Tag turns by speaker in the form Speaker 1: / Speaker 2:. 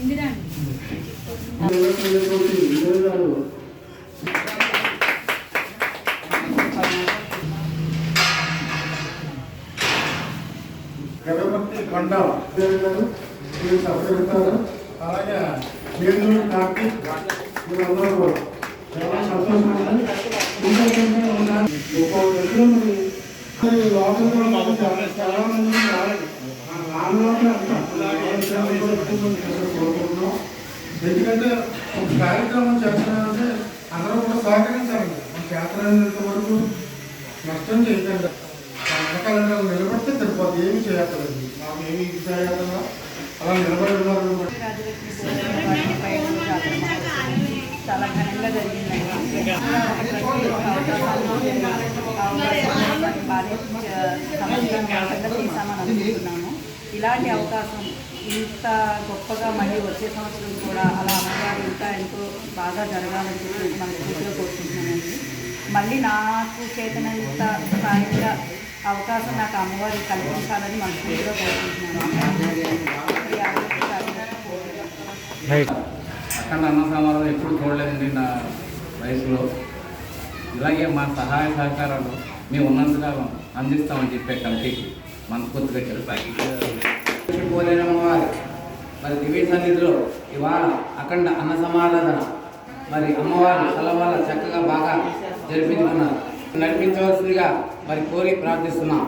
Speaker 1: ఇందిరా గణపతి కొండ గారు మీరు సహకరిస్తారు. అలాగే వేణుడు కార్తీక్ మీరందరూ కూడా చాలా సంతోషంగా ఇంకొకంగా ఉన్నారు గొప్ప వ్యక్తులు మాకు చాలా చాలా మంది కోరుకుంటున్నాం ఎందుకంటే ఒక కార్యక్రమం చేస్తున్నామంటే అందరూ కూడా సహకరించాలండి మన చేతనంత వరకు నష్టం చేయకండి. వెనకాల నిలబడితే సరిపోతుంది ఏమి చేయక్కర్లేదు. మాకు ఏమి ఇది చేయకుండా అలా నిలబడి
Speaker 2: చాలా ఘనంగా జరిగిందండి ఇలాంటి అవకాశం ఇంత గొప్పగా మళ్ళీ వచ్చే సంవత్సరం కూడా అలా అమ్మగారు ఇంకా ఎంతో బాగా జరగాలని చెప్పి మనస్ఫూర్తిగా కోరుకుంటున్నానండి. మళ్ళీ నాకు చేతనంత స్థాయిగా అవకాశం నాకు అమ్మవారు కల్పించాలని మనస్ఫూర్తిగా కోరుకుంటున్నాను.
Speaker 3: అఖండ అన్న సమాధానం ఎప్పుడు చూడలేదండి నా వయసులో. ఇలాగే మా సహాయ సహకారాలు మేము ఉన్నంతగా అందిస్తామని చెప్పే కమిటీకి మనస్ఫూర్తిగా చెప్పాలి పోలేనమ్మవారు మరి దివ్య సన్నిధిలో ఇవాళ అఖండ అన్న సమారాధన మరి అమ్మవారు కలవాళ్ళ చక్కగా బాగా జరిపించుకున్నారు. నడిపించవలసిందిగా మరి కోరి ప్రార్థిస్తున్నాం.